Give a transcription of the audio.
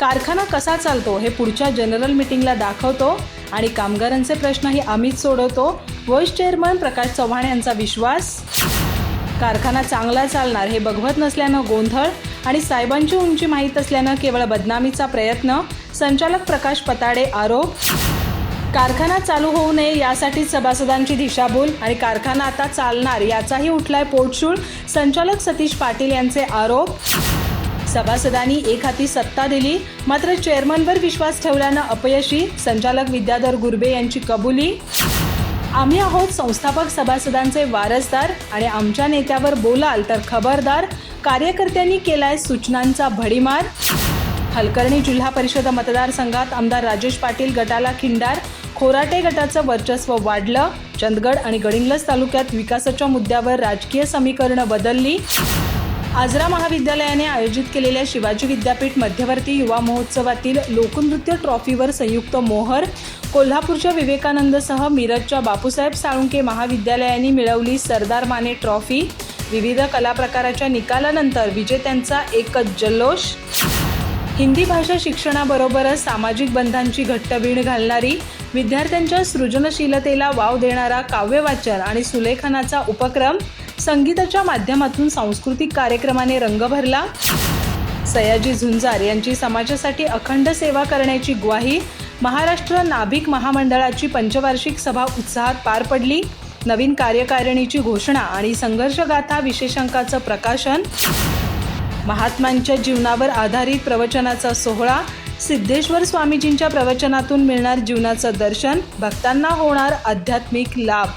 कारखाना कसा चालतो हे पुढच्या जनरल मिटिंगला दाखवतो आणि कामगारांचे प्रश्नही आम्हीच सोडवतो. व्हाईस चेअरमन प्रकाश चव्हाण यांचा विश्वास. कारखाना चांगला चालणार हे बघवत नसल्यानं गोंधळ आणि साहेबांची उंची माहीत असल्यानं केवळ बदनामीचा प्रयत्न संचालक प्रकाश पताडे आरोप. कारखाना चालू होऊ नये यासाठी सभासदांची दिशाभूल आणि कारखाना आता चालणार याचाही उठलाय पोटशूळ संचालक सतीश पाटील यांचे आरोप. सभासदांनी एक हाती सत्ता दिली मात्र चेअरमनवर विश्वास ठेवल्यानं अपयशी संचालक विद्याधर गुर्बे यांची कबुली. आम्ही आहोत संस्थापक सभासदांचे वारसदार आणि आमच्या नेत्यावर बोलाल तर खबरदार कार्यकर्त्यांनी केलाय सूचनांचा भडीमार. हलकर्णी जिल्हा परिषद मतदारसंघात आमदार राजेश पाटील गटाला खिंडार खोराटे गटाचं वर्चस्व वाढलं चंदगड आणि गडिंग्लज तालुक्यात विकासाच्या मुद्द्यावर राजकीय समीकरणं बदलली. आजरा महाविद्यालयाने आयोजित केलेल्या शिवाजी विद्यापीठ मध्यवर्ती युवा महोत्सवातील लोकनृत्य ट्रॉफीवर संयुक्त मोहर कोल्हापूरच्या विवेकानंदसह मिरजच्या बापूसाहेब साळुंके महाविद्यालयाने मिळवली सरदार माने ट्रॉफी. विविध कलाप्रकाराच्या निकालानंतर विजेत्यांचा एकच जल्लोष. हिंदी भाषा शिक्षणाबरोबरच सामाजिक बंधांची घट्ट वीण घालणारी विद्यार्थ्यांच्या सृजनशीलतेला वाव देणारा काव्यवाचन आणि सुलेखनाचा उपक्रम संगीताच्या माध्यमातून सांस्कृतिक कार्यक्रमाने रंग भरला. सयाजी झुंजार यांची समाजासाठी अखंड सेवा करण्याची ग्वाही महाराष्ट्र नाभिक महामंडळाची पंचवार्षिक सभा उत्साहात पार पडली. नवीन कार्यकारिणीची घोषणा आणि संघर्षगाथा विशेषांकाचं प्रकाशन. महात्मांच्या जीवनावर आधारित प्रवचनाचा सोहळा. सिद्धेश्वर स्वामीजींच्या प्रवचनातून मिळणार जीवनाचं दर्शन. भक्तांना होणार आध्यात्मिक लाभ.